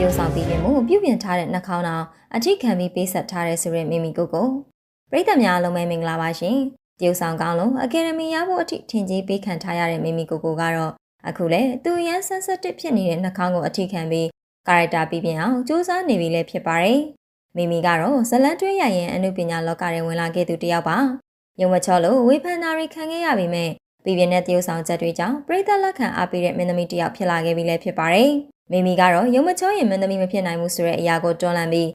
တရုပ်ဆောင်ပြီးပြင်မှုပြုပြင်ထားတဲ့နှာခေါင်းတောင်အထိခံပြီးပေးဆက်ထားတဲ့ဆိုရဲမိမိကိုကိုပရိသတ်များအားလုံးပဲမင်္ဂလာပါရှင်တရုပ်ဆောင်ကောင်းလို့အကယ်ဒမီရဖို့အထိထင်ကြီးပေးခံထားရတဲ့မိမိကိုကိုကတော့အခုလဲသူရန်ဆန်းဆက်တစ်ဖြစ်နေတဲ့နှာခေါင်းကိုအထိခံပြီးကာရက်တာပြီးပြင်အောင်စူးစမ်းနေပြီလည်းဖြစ်ပါတယ်မိမိကတော့ဇလန်တွဲရရင်အမှုပညာလောကထဲဝင်လာခဲ့သူတစ်ယောက်ပါရုံမချောလို့ဝေဖန်နာရီခံခဲ့ရပြီမဲ့ပြည်ပြင်းတဲ့တရုပ်ဆောင်ချက်တွေကြောင့်ပရိသတ်လက်ခံအားပေးတဲ့မင်းသမီးတစ်ယောက်ဖြစ်လာခဲ့ပြီလည်းဖြစ်ပါတယ်။ မိမိကတော့ရုံမချောရင်မင်းသမီးမဖြစ်နိုင်ဘူးဆိုတဲ့အရာကိုတွန်းလှန်ပြီး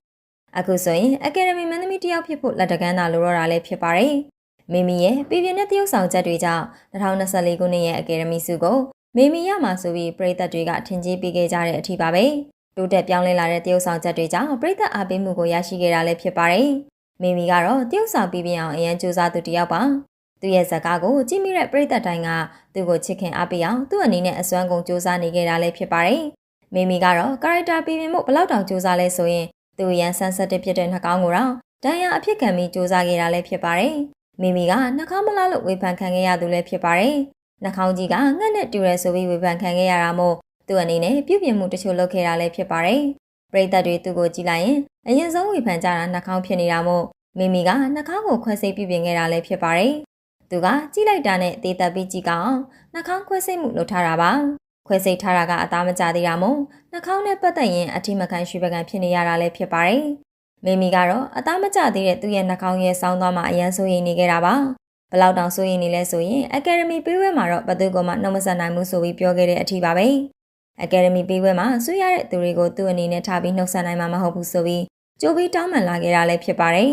အခုဆိုရင်အကယ်ဒမီမင်းသမီးတစ်ယောက်ဖြစ်ဖို့လက်တကမ်းသာလိုတော့တာလည်းဖြစ်ပါတယ်။မိမိရဲ့ပြည်ပြင်းတဲ့တရုပ်ဆောင်ချက်တွေကြောင့်2024ခုနှစ်ရဲ့အကယ်ဒမီဆုကိုမိမိရမှာဆိုပြီးပရိသတ်တွေကထင်ကြီးပေးခဲ့ကြတဲ့အထီးပါပဲ။တိုးတက်ပြောင်းလဲလာတဲ့တရုပ်ဆောင်ချက်တွေကြောင့်ပရိသတ်အားပေးမှုကိုရရှိခဲ့တာလည်းဖြစ်ပါတယ်။မိမိကတော့တရုပ်ဆောင်ပြီးပြအောင်အရန်ကြိုးစားသူတစ်ယောက်ပါ။သူရဲ့ဇာကားကိုကြည့်မိတဲ့ပရိသတ်တိုင်းကသူ့ကိုချစ်ခင်အားပေးအောင်သူ့အနေနဲ့အစွမ်းကုန်စူးစမ်းနေခဲ့တာလည်းဖြစ်ပါတယ်။ မိမိကတော့ကာရက်တာပြင်ပြင်မှုဘလောက်တောင်စူးစမ်းလဲဆိုရင်သူရန်ဆန်းဆက်တဲ့ဖြစ်တဲ့နှာခေါင်းကိုတော့ဒဏ်ရာအဖြစ်ခံပြီးစူးစမ်းခဲ့တာလည်းဖြစ်ပါတယ်။မိမိကနှာခေါင်းမလားလို့ဝေဖန်ခံခဲ့ရသူလည်းဖြစ်ပါတယ်။နှာခေါင်းကြီးကငှက်နဲ့တူရဲဆိုပြီးဝေဖန်ခံခဲ့ရတာမို့သူ့အနေနဲ့ပြုပြင်မှုတချို့လုပ်ခဲ့တာလည်းဖြစ်ပါတယ်။ပရိသတ်တွေသူ့ကိုကြည့်လိုက်ရင်အရင်ဆုံးဝေဖန်ကြတာနှာခေါင်းဖြစ်နေတာမို့မိမိကနှာခေါင်းကိုခွဲစိတ်ပြုပြင်ခဲ့တာလည်းဖြစ်ပါတယ်။သူကကြည့်လိုက်တာနဲ့တေးသက်ပြီးကြည့်ကောင်နှာခေါင်းခွဲစိတ်မှုလုပ်ထားတာပါ ခွဲစိတ်ထားတာကအသားမကျသေးတာမို့နှာခေါင်းနဲ့ပတ်သက်ရင်အထိမခံရွှေပကံဖြစ်နေရတာလည်းဖြစ်ပါတယ်မိမိကတော့အသားမကျသေးတဲ့သူ့ရဲ့နှာခေါင်းရဲ့ဆောင်းသွားမှအရန်ဆိုရင်နေခဲ့တာပါဘလောက်တောင်ဆိုရင်နေလဲဆိုရင်အကယ်ဒမီပေးဝဲမှာတော့ဘသူကမှနှုတ်မဆက်နိုင်ဘူးဆိုပြီးပြောခဲ့တဲ့အထီးပါပဲအကယ်ဒမီပေးဝဲမှာဆွေးရတဲ့သူတွေကိုသူ့အနေနဲ့ထားပြီးနှုတ်ဆက်နိုင်မှာမဟုတ်ဘူးဆိုပြီးကြိုးပြီးတောင်းပန်လာခဲ့တာလည်းဖြစ်ပါတယ်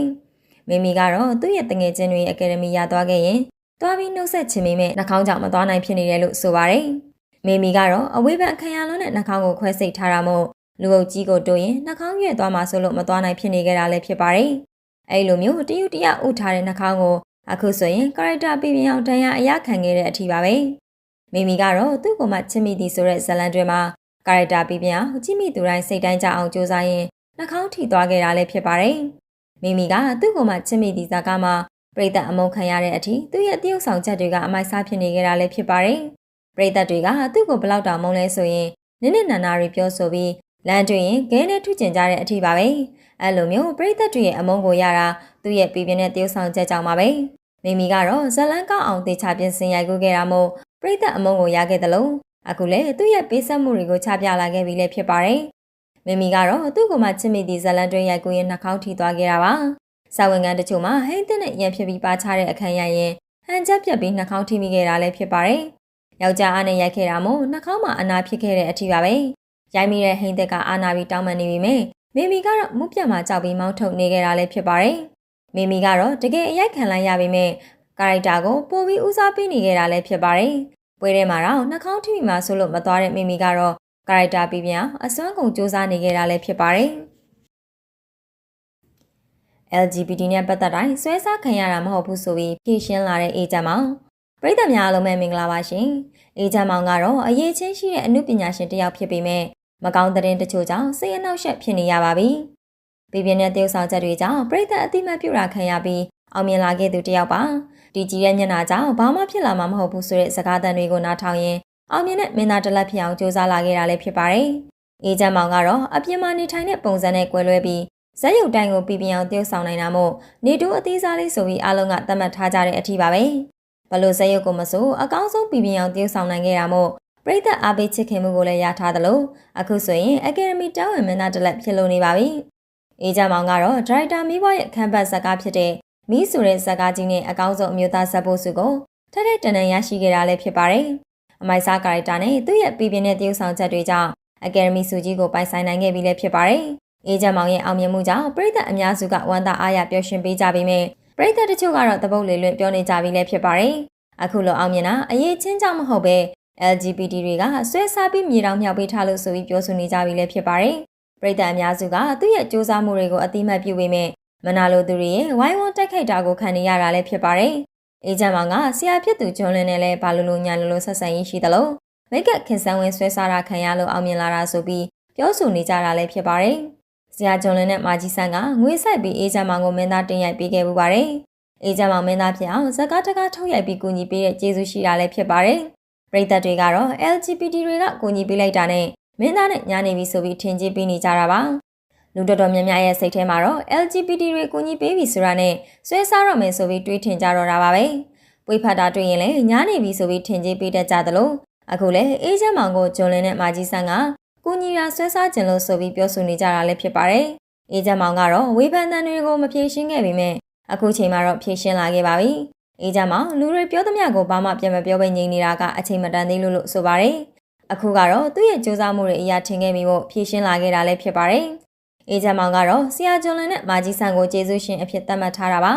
မိမိကတော့သူ့ရဲ့တငယ်ချင်းတွေအကယ်ဒမီရသွားခဲ့ရင်သွားပြီးနှုတ်ဆက်ချင်ပေမဲ့နှာခေါင်းကြောင့်မသွားနိုင်ဖြစ်နေတယ်လို့ဆိုပါတယ်။ မေမီကတော့အဝေးဘက်အခမ်းအလုံးနဲ့နှာခေါင်းကိုခွဲစိတ်ထားတာမို့လူအုပ်ကြီးကိုတိုးရင်နှာခေါင်းရွက်သွားမှဆိုလို့မသွားနိုင်ဖြစ်နေကြတာလည်းဖြစ်ပါတယ်။အဲ့လိုမျိုးတယူတရဥထားတဲ့နှာခေါင်းကိုအခုဆိုရင်ကာရက်တာပြပြအောင်တန်ရအရခံခဲ့တဲ့အထီပါပဲ။မိမိကတော့သူ့ကိုမှချစ်မိသည်ဆိုတဲ့ဇလန်တွေမှာကာရက်တာပြပြအောင်ချစ်မိသူတိုင်းစိတ်တိုင်းကြအောင်စူးစမ်းရင်နှာခေါင်းထိသွားခဲ့တာလည်းဖြစ်ပါတယ်။မိမိကသူ့ကိုမှချစ်မိသည်ဇာကမှပရိသတ်အမုန်းခံရတဲ့အထိသူ့ရဲ့တရုပ်ဆောင်ချက်တွေကအမိုက်စားဖြစ်နေကြတာလည်းဖြစ်ပါတယ်။ ပရိသတ်တွေကသူ့ကိုဘလောက်တောင်မုန်းလဲဆိုရင်နစ်နစ်နာနာတွေပြောဆိုပြီးလမ်းတွေ့ရင်ခဲနဲ့ထုကျင်ကြတဲ့အထိပါပဲ။အဲ့လိုမျိုးပရိသတ်တွေရဲ့အမုန်းကိုရတာသူ့ရဲ့ပြည်ပြင်းတဲ့တရုပ်ဆောင်ချက်ကြောင့်ပါပဲ။မိမိကတော့ဇလန်းကောက်အောင်တေချာပြင်ဆင်ရိုက်ကူးခဲ့တာမို့ပရိသတ်အမုန်းကိုရခဲ့တယ်လို့အခုလည်းသူ့ရဲ့ပေးဆက်မှုတွေကိုချပြလာခဲ့ပြီလည်းဖြစ်ပါတယ်။မိမိကတော့သူ့ကိုမှချစ်မိသည့်ဇလန်တွင်ရိုက်ကူးရင်နှာခေါင်းထိသွားခဲ့တာပါစာဝန်ခံတချို့မှာဟိန်းတဲ့နဲ့ရံဖြစ်ပြီးပါချတဲ့အခန်းရရင်ဟန်ချက်ပြက်ပြီးနှာခေါင်းထိမိခဲ့တာလည်းဖြစ်ပါတယ်။ ယောက်ျားအားနဲ့ရိုက်ခဲ့တာမို့နှာခေါင်းမှာအနာဖြစ်ခဲ့တဲ့အထီပါပဲ။ရိုက်မိတဲ့ဟိန်းသက်ကအာနာပြီးတောင်းပန်နေပြီမဲ့မိမိကတော့မုပြတ်မှာကြောက်ပြီးမောင်းထုတ်နေခဲ့တာလည်းဖြစ်ပါတယ်။မိမိကတော့တကယ်အရိုက်ခံလိုက်ရပြီမဲ့ကာရိုက်တာကိုပိုပြီးဦးစားပေးနေခဲ့တာလည်းဖြစ်ပါတယ်။ပွဲထဲမှာတော့နှာခေါင်းထိမိမှာဆိုလို့မသွားတဲ့မိမိကတော့ကာရိုက်တာပြပြန်အစွမ်းကုန်စူးစမ်းနေခဲ့တာလည်းဖြစ်ပါတယ်။ LGBT နဲ့ပတ်သက်တိုင်းဆွဲစားခံရတာမဟုတ်ဘူးဆိုပြီးဖြေရှင်းလာတဲ့အေဂျင့်မောင် ပရိသတ်များအားလုံးပဲမင်္ဂလာပါရှင်အေဂျင့်မောင်ကတော့အရေးချင်းရှိတဲ့အမှုပညာရှင်တစ်ယောက်ဖြစ်ပေမဲ့မကောင်းတဲ့တချို့ကြောင့်စိတ်အနှောက်အယှက်ဖြစ်နေရပါပြီပြည်ပြင်းတဲ့တရုတ်ဆောင်ချက်တွေကြောင့်ပရိသတ်အတိမတ်ပြုတာခံရပြီးအောင်မြင်လာခဲ့သူတစ်ယောက်ပါဒီကြီးရဲ့မျက်နှာကြောင့်ဘာမှဖြစ်လာမှာမဟုတ်ဘူးဆိုတဲ့စကားသံတွေကိုနားထောင်ရင်အောင်မြင်တဲ့မင်းသားတစ်လက်ဖြစ်အောင်စူးစမ်းလာခဲ့တာလည်းဖြစ်ပါတယ်အေဂျင့်မောင်ကတော့အပြင်မှာနေထိုင်တဲ့ပုံစံနဲ့ကွဲလွဲပြီးဇက်ရုပ်တိုင်းကိုပြပြအောင်တရုပ်ဆောင်နိုင်တာမို့နေတူအသေးစားလေးဆိုပြီးအားလုံးကသတ်မှတ်ထားကြတဲ့အထီးပါပဲ ဘလို့ဇက်ရုပ်ကိုမဆိုအကောင်းဆုံးပြပြအောင်တရုပ်ဆောင်နိုင်ခဲ့တာမို့ပရိသတ်အားပေးချစ်ခင်မှုကိုလည်းရထားသလိုအခုဆိုရင်အကယ်ဒမီတောင်းဝင်မင်းသားတစ်လက်ဖြစ်လို့နေပါပြီအေးကြမောင်ကတော့ဒရိုက်တာမိဘရဲ့အခမ်းပတ်ဇက်ကားဖြစ်တဲ့မီးဆိုတဲ့ဇက်ကားကြီးနဲ့အကောင်းဆုံးအမျိုးသားဇက်ဖို့စုကိုထက်ထက်တန်တန်ရရှိခဲ့တာလည်းဖြစ်ပါတယ်အမိုက်စားကာရိုက်တာနဲ့သူ့ရဲ့ပြည်ပြင်းတဲ့တရုပ်ဆောင်ချက်တွေကြောင့်အကယ်ဒမီစုကြီးကိုပိုင်ဆိုင်နိုင်ခဲ့ပြီလည်းဖြစ်ပါတယ်အေဂျင့်မောင်ရဲ့အောင်မြင်မှုကြောင့်ပြည်သက်အများစုကဝမ်းသာအားရပျော်ရွှင်ပေးကြပေမဲ့ ပြည်သက်တချို့ကတော့တပုတ်လေလွင့်ပြောနေကြပြီလည်းဖြစ်ပါတယ်။အခုလိုအောင်မြင်တာအရေးချင်းကြောင့်မဟုတ်ပဲ LGBT တွေကဆွဲစားပြီးမြေတောင်မြောက်ပေးထားလို့ဆိုပြီးပြောဆိုနေကြပြီလည်းဖြစ်ပါတယ်။ပြည်သက်အများစုကသူ့ရဲ့စူးစမ်းမှုတွေကိုအတိမတ်ပြုပေမဲ့မနာလိုသူတွေရဲ့ဝိုင်းဝန်းတိုက်ခိုက်တာကိုခံနေရတာလည်းဖြစ်ပါတယ်။အေဂျင့်မောင်ကဆရာဖြစ်သူဂျွန်လင်းနဲ့လည်းဘာလို့လို့ညာလို့လို့ဆက်ဆံရေးရှိသလိုမိတ်ကခင်ဆန်းဝင်းဆွဲစားတာခံရလို့အောင်မြင်လာတာဆိုပြီးပြောဆိုနေကြတာလည်းဖြစ်ပါတယ်။ ဆရာကျော်လင်းနဲ့မာကြီးဆန်းကငွေဆက်ပြီးအေးချမ်းမောင်ကိုမင်းသားတင်ရိုက်ပေးခဲ့ပူပါတယ်။အေးချမ်းမောင်မင်းသားဖြစ်အောင်ဇကားတကားထုတ်ရိုက်ပြီးကူညီပေးတဲ့ကျေးဇူးရှိတာလည်းဖြစ်ပါတယ်။ပရိသတ်တွေကတော့ LGBT တွေကကူညီပေးလိုက်တာနဲ့မင်းသားနဲ့ညာနေပြီဆိုပြီးထင်ကြီးပေးနေကြတာပါလူတော်တော်များများရဲ့စိတ်ထဲမှာတော့ LGBT တွေကူညီပေးပြီဆိုတာနဲ့ဆွဲစားတော့မယ်ဆိုပြီးတွေးထင်ကြတော့တာပါပဲပွေဖတ်တာတွေ့ရင်လည်းညာနေပြီဆိုပြီးထင်ကြီးပေးတတ်ကြသလိုအခုလည်းအေးချမ်းမောင်ကိုဂျွန်လင်းနဲ့မာကြီးဆန်းက ကူညီရာဆွဲစားခြင်းလို့ဆိုပြီးပြောဆိုနေကြတာလည်းဖြစ်ပါတယ်အေးချမ်းမောင်ကတော့ဝေဖန်တန်တွေကိုမဖြေရှင်းခဲ့ပေမဲ့အခုချိန်မှာတော့ဖြေရှင်းလာခဲ့ပါပြီအေးချမ်းမောင်လူတွေပြောသမျှကိုဘာမှပြန်မပြောဘဲငြိမ်နေတာကအချိန်မတန်သေးလို့လို့ဆိုပါတယ်အခုကတော့သူ့ရဲ့စူးစမ်းမှုတွေအရာထင်ခဲ့ပြီးဖို့ဖြေရှင်းလာခဲ့တာလည်းဖြစ်ပါတယ်အေးချမ်းမောင်ကတော့ဆရာဂျွန်လန်နဲ့မာကြီးဆန်ကိုကျေးဇူးရှင်အဖြစ်သတ်မှတ်ထားတာပါ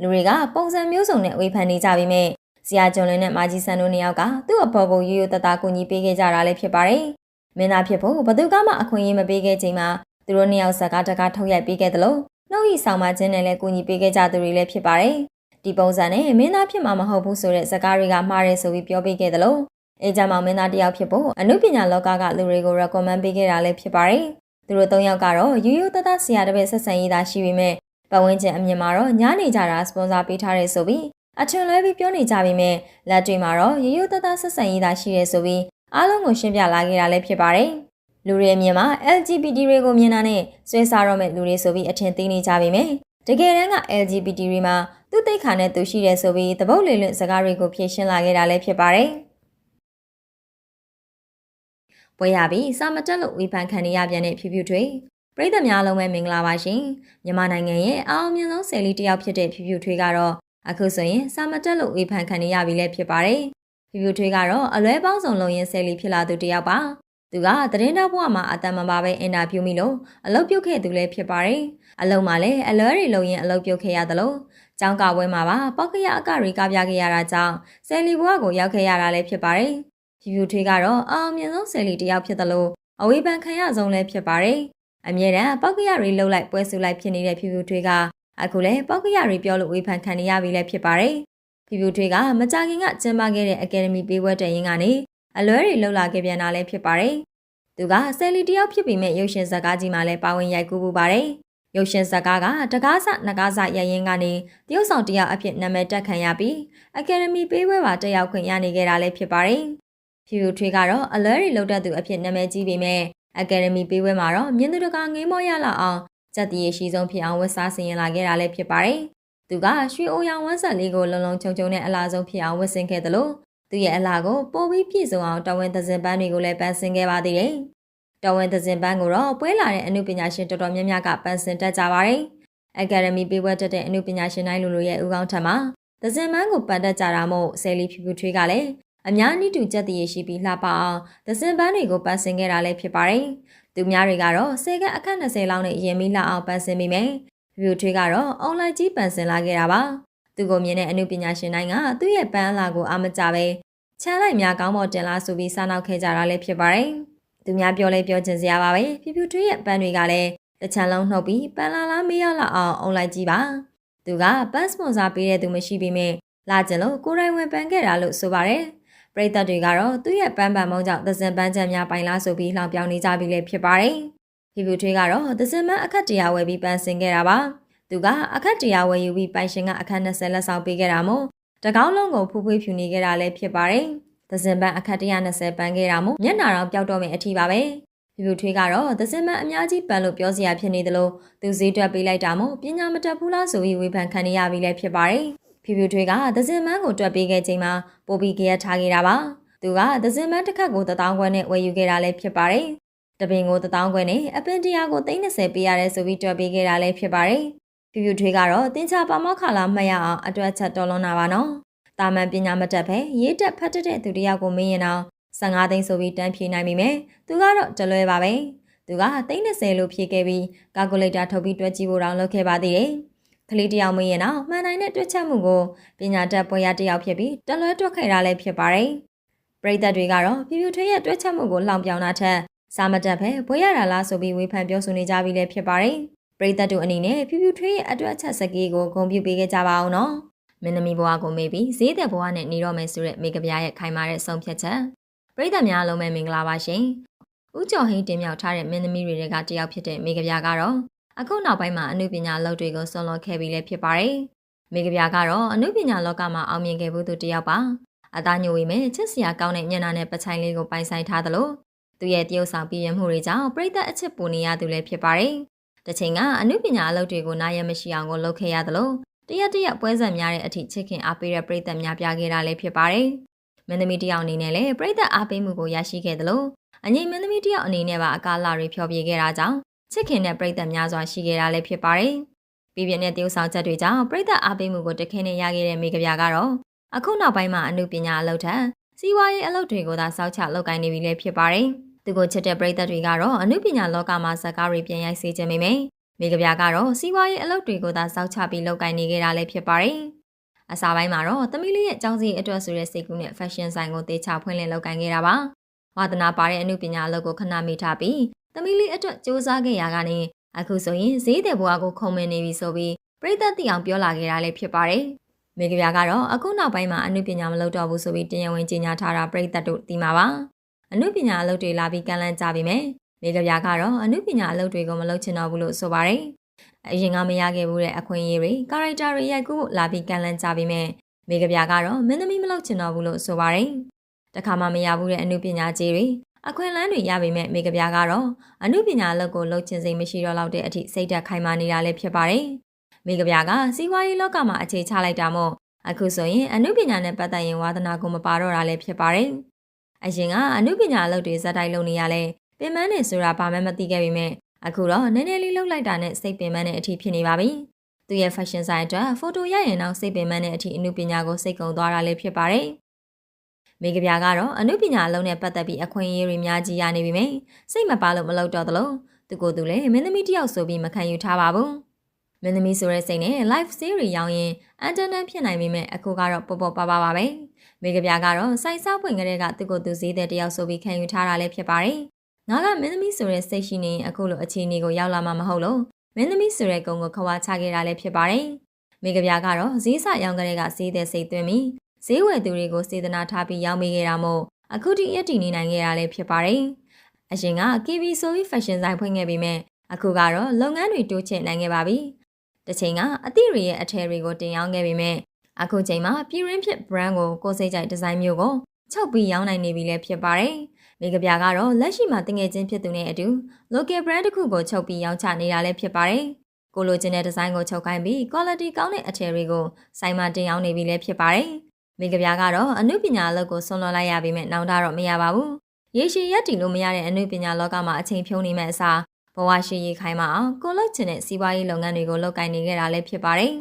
လူတွေကပုံစံမျိုးစုံနဲ့ဝေဖန်နေကြပြီးမြဲဆရာဂျွန်လန်နဲ့မာကြီးဆန်တို့နှစ်ယောက်ကသူ့အဖေကိုရိုးရိုးတသားကူညီပေးခဲ့ကြတာလည်းဖြစ်ပါတယ် မင်းသားဖြစ်ဖို့ဘသူကမှအခွင့်အရေးမပေးခဲ့ချိန်မှာသူတို့နှစ်ယောက်စကားတကားထုတ်ရိုက်ပေးခဲ့တယ်လို့နှုတ်ဤဆောင်မခြင်းနဲ့လည်းကူညီပေးခဲ့ကြသူတွေလည်းဖြစ်ပါတယ်ဒီပုံစံနဲ့မင်းသားဖြစ်မှာမဟုတ်ဘူးဆိုတဲ့စကားတွေကမှားတယ်ဆိုပြီးပြောပေးခဲ့တယ်လို့အေဂျင့်မောင်မင်းသားတယောက်ဖြစ်ဖို့အမှုပညာလောကကလူတွေကို recommend ပေးခဲ့တာလည်းဖြစ်ပါတယ်သူတို့၃ယောက်ကတော့ရိုးရိုးသားသားဆရာတပည့်ဆက်ဆံရေးသာရှိပေမဲ့ပတ်ဝန်းကျင်အမြင်မှာတော့ညားနေကြတာစပွန်ဆာပေးထားတယ်ဆိုပြီးအချွန်လွဲပြီးပြောနေကြပြီမဲ့လက်တွေမှာတော့ရိုးရိုးသားသားဆက်ဆံရေးသာရှိတယ်ဆိုပြီး အားလုံးကိုရှင်းပြလာခဲ့တာလည်းဖြစ်ပါတယ်။လူတွေအမြင်မှာ LGBT တွေကိုမြင်တာနဲ့ဆွဲစားတော့မဲ့လူတွေဆိုပြီးအထင်သေးနေကြပြီမဲ့တကယ်တမ်းက LGBT တွေမှာသူ့တိတ်ခါနဲ့သူရှိတယ်ဆိုပြီးတပုတ်လေလွင့်စကားတွေကိုဖြေရှင်းလာခဲ့တာလည်းဖြစ်ပါတယ်။ပွဲရပြီးစာမတက်လို့ဝေဖန်ခံရပြန်တဲ့ဖြူဖြူထွေပရိသတ်များလုံးပဲမင်္ဂလာပါရှင်မြန်မာနိုင်ငံရဲ့အအောင်မြင်ဆုံးဆယ်လီတစ်ယောက်ဖြစ်တဲ့ဖြူဖြူထွေကတော့အခုဆိုရင်စာမတက်လို့ဝေဖန်ခံရပြီလည်းဖြစ်ပါတယ် ဖြူဖြူထွေကတော့အလွဲပေါင်းစုံလုံးရင်ဆယ်လီဖြစ်လာသူတစ်ယောက်ပါသူကသတင်းတောက်ဘဝမှာအတန်မပါပဲအင်တာဗျူးမိလို့အလုပ်ပြုတ်ခဲ့သူလည်းဖြစ်ပါတယ်အလုံးမှာလည်းအလွဲတွေလုံးရင်အလုပ်ပြုတ်ခဲ့ရသလိုကျောင်းကပွဲမှာပါပောက်ကရအကတွေကပြခဲ့ရတာကြောင့်ဆယ်လီဘဝကိုရောက်ခဲ့ရတာလည်းဖြစ်ပါတယ်ဖြူဖြူထွေးကတော့အအောင်မြင်ဆုံးဆယ်လီတယောက်ဖြစ်တယ်လို့အဝေးပန်ခံရဆုံးလည်းဖြစ်ပါတယ်။အမြဲတမ်းပောက်ကရတွေလှုပ်လိုက်ပွဲစုလိုက်ဖြစ်နေတဲ့ဖြူဖြူထွေးကအခုလည်းပောက်ကရတွေပြောလို့ဝေဖန်ခံရပြီလည်းဖြစ်ပါတယ်။ ဖြူဖြူထွေးကမကြခင်ကကျင်းပခဲ့တဲ့အကယ်ဒမီပေးပွဲတဲ့ရင်ကနေအလွဲတွေလှုပ်လာခဲ့ပြန်တာလည်းဖြစ်ပါတယ်။သူကဆယ်လီတယောက်ဖြစ်ပြီးမဲ့ရုပ်ရှင်ဇာတ်ကားကြီးမှာလည်းပါဝင်ရိုက်ကူးပူပါတယ်။ရုပ်ရှင်ဇာတ်ကားကတကားဆနကားဆရရင်ကနေတရုတ်ဆောင်တယောက်အဖြစ်နာမည်တက်ခံရပြီးအကယ်ဒမီပေးပွဲပါတက်ရောက်ခွင့်ရနေခဲ့တာလည်းဖြစ်ပါတယ်။ဖြူဖြူထွေးကတော့အလွဲတွေလောက်တတ်သူအဖြစ်နာမည်ကြီးပေမဲ့အကယ်ဒမီပေးပွဲမှာတော့မြင်းသူတကာငေးမောရလာအောင်စက်တည်ရှိဆုံးဖြစ်အောင်ဝတ်စားဆင်ရင်လာခဲ့တာလည်းဖြစ်ပါတယ်။ သူကရွှေအိုရောင်ဝမ်းဆက်လေးကိုလုံလုံခြုံခြုံနဲ့အလားဆုံးဖြစ်အောင်ဝတ်ဆင်ခဲ့တယ်လို့သူရဲ့အလားကိုပိုပြီးပြည့်စုံအောင်တော်ဝင်သဇင်ပန်းတွေကိုလည်းပန်းဆင်ခဲ့ပါသေးတယ်။တော်ဝင်သဇင်ပန်းကိုတော့ပွဲလာတဲ့အမှုပညာရှင်တော်တော်များများကပန်းဆင်တတ်ကြပါတယ်။အကယ်ဒမီပေးပွဲတက်တဲ့အမှုပညာရှင်တိုင်းလူလူရဲ့ဥကောင်းထက်မှာသဇင်ပန်းကိုပန်တတ်ကြတာမို့ဆယ်လီဖြူဖြူထွေးကလည်းအများနည်းတူကြက်တည်ရှိပြီးလှပအောင်သစင်ပန်းတွေကိုပတ်ဆင်ခဲ့တာလည်းဖြစ်ပါတယ်။သူများတွေကတော့ဆယ်ကအခက်20လောက်နဲ့ရင်မီလှအောင်ပတ်ဆင်မိမယ်။ ဗီဒီယိုထွေးကတော့အွန်လိုင်းကြီးပန်ဆင်လာခဲ့တာပါ။သူကိုမြင်တဲ့အမှုပညာရှင်တိုင်းကသူ့ရဲ့ပန်းလာကိုအာမကြပဲချမ်းလိုက်များကောင်းမော်တင်လာဆိုပြီးစားနောက်ခဲ့ကြတာလည်းဖြစ်ပါတယ်။သူများပြောလဲပြောချင်စရာပါပဲ။ဖြူဖြူထွေးရဲ့ပန်းတွေကလည်းတချမ်းလုံးနှုတ်ပြီးပန်းလာလားမေးရလောက်အောင်အွန်လိုင်းကြီးပါ။သူကပန်းစပွန်ဆာပေးတဲ့သူမရှိပေမဲ့လာကြလို့ကိုရိုင်းဝင်ပန်းခဲ့တာလို့ဆိုပါတယ်။ပရိသတ်တွေကတော့သူ့ရဲ့ပန်းပန်မုံကြောင့်သစင်ပန်းချက်များပိုင်လားဆိုပြီးလှောင်ပြောင်းနေကြပြီလေဖြစ်ပါတယ်။ ဖီဖူထွေးကတော့သစင်ပန်းအခက်တရားဝယ်ပြီးပန်းဆင်ခဲ့တာပါ။သူကအခက်တရားဝယ်ယူပြီးပိုင်ရှင်ကအခက်20လက်ဆောင်ပေးခဲ့တာမို့တကောင်းလုံးကိုဖူးဖွေးဖြူနေခဲ့တာလည်းဖြစ်ပါတယ်။သစင်ပန်းအခက်120ပန်းခဲ့တာမို့မျက်နာတော့ပျောက်တော့မယ်အထီပါပဲ။ဖီဖူထွေးကတော့သစင်ပန်းအများကြီးပန်းလို့ပြောစရာဖြစ်နေသလိုသူဈေးတွက်ပေးလိုက်တာမို့ပညာမတတ်ဘူးလားဆိုပြီးဝေဖန်ခံရပြီလည်းဖြစ်ပါတယ်။ဖြူဖြူထွေးကသစင်မန်းကိုတွက်ပေးခဲ့ချိန်မှာပိုပြီးကြရထားခဲ့တာပါသူကသစင်မန်းတစ်ခတ်ကို1000ခွဲနဲ့ဝယ်ယူခဲ့တာလည်းဖြစ်ပါတယ်။ တပင်ကို1000ခွဲနဲ့အပင်တရားကို330ပေးရတယ်ဆိုပြီးတွက်ပေးခဲ့တာလည်းဖြစ်ပါတယ်။ဖြူဖြူထွေးကတော့တင်ချပါမောက်ခလာမှတ်ရအောင်အတွက်ချက်တော်လွန်တာပါနော်။တာမန်ပညာမတတ်ပဲရေးတက်ဖတ်တတ်တဲ့သူတယောက်ကိုမင်းရင်တော့15သိန်းဆိုပြီးတန်းဖြေနိုင်ပြီမယ်။သူကတော့တလွဲပါပဲ။သူက330လို့ဖြေခဲ့ပြီးကာကူလေတာထုတ်ပြီးတွက်ကြည့်ဖို့တောင်လုပ်ခဲ့ပါသေးတယ်။ကလေးတယောက်မင်းရင်တော့မှန်တိုင်းတဲ့တွက်ချက်မှုကိုပညာတတ်ပွဲရတယောက်ဖြစ်ပြီးတလွဲတွက်ခဲ့တာလည်းဖြစ်ပါတယ်။ပရိသတ်တွေကတော့ပြပြထွေးရဲ့တွဲချက်မှုကိုလောင်ပြောင်တာထက် စာမတက်ပဲဘွေရတာလားဆိုပြီးဝေဖန်ပြောဆိုနေကြပြီလည်းဖြစ်ပါတယ်။ပရိသတ်တို့အနေနဲ့ပြပြထွေးရဲ့အတွက်ချက်စကေးကိုဂုဏ်ပြုပေးခဲ့ကြပါအောင်နော်။မင်းသမီးဘဝကိုမေးပြီးဈေးသက်ဘဝနဲ့နေတော့မယ်ဆိုတဲ့မိကပြားရဲ့ခိုင်မာတဲ့ဆုံးဖြတ်ချက်။ပရိသတ်များလုံးပဲမင်္ဂလာပါရှင်။ဦးကျော်ဟင်းတင်မြောက်ထားတဲ့မင်းသမီးတွေကတယောက်ဖြစ်တဲ့မိကပြားကတော့အခုနောက်ပိုင်းမှာအမှုပညာလုပ်တွေကိုဆွန်လွန်ခဲ့ပြီးလည်းဖြစ်ပါတယ်။မိကပြားကတော့အမှုပညာလောကမှာအောင်မြင်ခဲ့မှုသူတယောက်ပါအသားညိုဝေမဲ့ချစ်စရာကောင်းတဲ့မျက်နှာနဲ့ပချိုင်လေးကိုပိုင်ဆိုင်ထားသလို သူရဲ့တရုပ်ဆောင်ပြည့်ရမှုတွေကြောင့်ပရိသတ်အချစ်ပူနေရသူလည်းဖြစ်ပါတယ်။တစ်ချိန်ကအမှုပညာအလုပ်တွေကိုနားရမရှိအောင်ကိုလုပ်ခဲ့ရသလိုတရက်တရက်ပွဲဆက်များတဲ့အထိချစ်ခင်အားပေးတဲ့ပရိသတ်များပြခဲ့တာလည်းဖြစ်ပါတယ်။မင်းသမီးတယောက်အနေနဲ့လည်းပရိသတ်အားပေးမှုကိုရရှိခဲ့သလိုအငိမ့်မင်းသမီးတယောက်အနေနဲ့ပါအကားလာတွေဖျော်ဖြေခဲ့တာကြောင့်ချစ်ခင်တဲ့ပရိသတ်များစွာရှိခဲ့တာလည်းဖြစ်ပါတယ်။ပြည်ပြင်းတဲ့တရုပ်ဆောင်ချက်တွေကြောင့်ပရိသတ်အားပေးမှုကိုတခဲနဲ့ရခဲ့တဲ့မိကပြကတော့အခုနောက်ပိုင်းမှာအမှုပညာအလုပ်ထက်စီးပွားရေးအလုပ်တွေကိုသာစောက်ချလုပ်ကိုင်နေပြီလည်းဖြစ်ပါတယ်။ သူကိုချစ်တဲ့ပရိသတ်တွေကတော့အမှုပညာလောကမှာဇာတ်ကားတွေပြန်ရိုက်စေခြင်းမိမယ်။မိကပြကတော့စီးပွားရေးအလုပ်တွေကိုသာစောက်ချပြီးလုပ်ကိုင်နေခဲ့တာလည်းဖြစ်ပါတယ်။အစားပိုင်းမှာတော့သမီးလေးရဲ့အကြောင်းစီအတွက်ဆိုတဲ့စိတ်ကူးနဲ့ fashion ဆိုင်ကိုတေချာဖွင့်လှစ်လုပ်ကိုင်ခဲ့တာပါ။ဝါသနာပါတဲ့အမှုပညာအလုပ်ကိုခဏမိထားပြီးသမီးလေးအတွက်စူးစမ်းခဲ့ရကနေအခုဆိုရင်ဈေးတဲ့ဘွားကိုခုံမင်နေပြီဆိုပြီးပြည်သက်သိအောင်ပြောလာခဲ့တာလည်းဖြစ်ပါတယ်။မိကပြကတော့အခုနောက်ပိုင်းမှာအမှုပညာမလုပ်တော့ဘူးဆိုပြီးတင်ရဝင်ကြေညာထားတာပြည်သက်တို့သိမှာပါ။ အမှုပညာအလုပ်တွေလာပြီးကန့်လန့်ကြပြီမယ်။မိကပြကတော့အမှုပညာအလုပ်တွေကိုမလုပ်ချင်တော့ဘူးလို့ဆိုပါတယ်။အရင်ကမရခဲ့ဘူးတဲ့အခွင့်အရေးတွေကာရိုက်တာတွေရိုက်ကူးဖို့လာပြီးကန့်လန့်ကြပြီမယ်။မိကပြကတော့မင်းသမီးမလုပ်ချင်တော့ဘူးလို့ဆိုပါတယ်။တခါမှမရဘူးတဲ့အမှုပညာကြီးတွေအခွင့်အလမ်းတွေရပေမဲ့မိကပြကတော့အမှုပညာအလုပ်ကိုလုပ်ချင်စိတ်မရှိတော့လောက်တဲ့အထိစိတ်ဓာတ်ခိုင်မာနေတာလည်းဖြစ်ပါတယ်။မိကပြကစီးပွားရေးလောကမှာအခြေချလိုက်တာမို့အခုဆိုရင်အမှုပညာနဲ့ပတ်သက်ရင်ဝါသနာကိုမပါတော့တာလည်းဖြစ်ပါတယ်။ အရင်ကအမှုပညာအလုပ်တွေဇက်တိုက်လုပ်နေရလဲပင်မနဲ့ဆိုတာဘာမှမသိခဲ့ပေမဲ့အခုတော့နည်းနည်းလေးလှုပ်လိုက်တာနဲ့စိတ်ပင်ပန်းတဲ့အထိဖြစ်နေပါပြီ။သူရဲ့ fashion ဆိုင်အတွက်ဖိုတိုရရင်တော့စိတ်ပင်ပန်းတဲ့အထိအမှုပညာကိုစိတ်ကုံသွားတာလည်းဖြစ်ပါတယ်။မိကပြကတော့အမှုပညာအလုံးနဲ့ပတ်သက်ပြီးအခွင့်အရေးတွေများကြီးရနေပြီမယ်စိတ်မပါလို့မလုပ်တော့သလိုသူကိုယ်သူလည်းမင်းသမီးတယောက်ဆိုပြီးမခံယူထားပါဘူး မင်းသမီးဆိုတဲ့စိတ်နဲ့ live series ရောင်းရင်အန်တန်တန်ဖြစ်နိုင်ပေမဲ့အခုကတော့ပေါ့ပေါ့ပါပါပါပဲမိကပြကတော့စိုက်စားပွင့်ကလေးကသူကိုယ်သူဈေးတဲ့တယောက်ဆိုပြီးခံယူထားတာလည်းဖြစ်ပါတယ်ငါကမင်းသမီးဆိုတဲ့စိတ်ရှိနေရင်အခုလိုအခြေအနေကိုရောက်လာမှာမဟုတ်လို့မင်းသမီးဆိုတဲ့ကုံကိုခွာချခဲ့တာလည်းဖြစ်ပါတယ်မိကပြကတော့ဈေးဆရောင်းကလေးကဈေးတဲ့စိတ်သွင်းပြီးဈေးဝယ်သူတွေကိုစေတနာထားပြီးရောင်းပေးခဲ့တာမို့အခုထိရက်တည်နေနိုင်ခဲ့တာလည်းဖြစ်ပါတယ်။အရင်က KB ဆိုပြီး fashion ဆိုင်ဖွင့်ခဲ့ပြီးမြဲအခုကတော့လုပ်ငန်းတွေတိုးချဲ့နိုင်ခဲ့ပါပြီ။ တစ်ချိန်ကအသည့်တွေရဲ့အထည်တွေကိုတင်ရောင်းခဲ့ပြီးမြဲအခုချိန်မှာပြည်ရင်းဖြစ် brand ကိုကိုယ်စိတ်ကြိုက်ဒီဇိုင်းမျိုးကိုချုပ်ပြီးရောင်းနိုင်နေပြီလည်းဖြစ်ပါတယ်။မိကပြကတော့လက်ရှိမှာတင်ငယ်ချင်းဖြစ်သူနဲ့အတူ local brand တစ်ခုကိုချုပ်ပြီးရောင်းချနေတာလည်းဖြစ်ပါတယ်။ကိုလိုချင်တဲ့ဒီဇိုင်းကိုချုပ်ခိုင်းပြီး quality ကောင်းတဲ့အထည်တွေကိုဆိုင်မှာတင်ရောင်းနေပြီလည်းဖြစ်ပါတယ်။မိကပြားကတော့အမှုပညာအလုပ်ကိုဆွန်လွှတ်လိုက်ရပေမဲ့နောင်တတော့မရပါဘူးရေရှည်ရက်တည်လို့မရတဲ့အမှုပညာလောကမှာအချိန်ဖြုံးနေမဲ့အစား ဘဝရှိရေးခိုင်းမအောင်ကိုလုတ်ချင်တဲ့စီးပွားရေးလုပ်ငန်းတွေကိုလုပ်ကိုင်နေကြတာလည်းဖြစ်ပါတယ်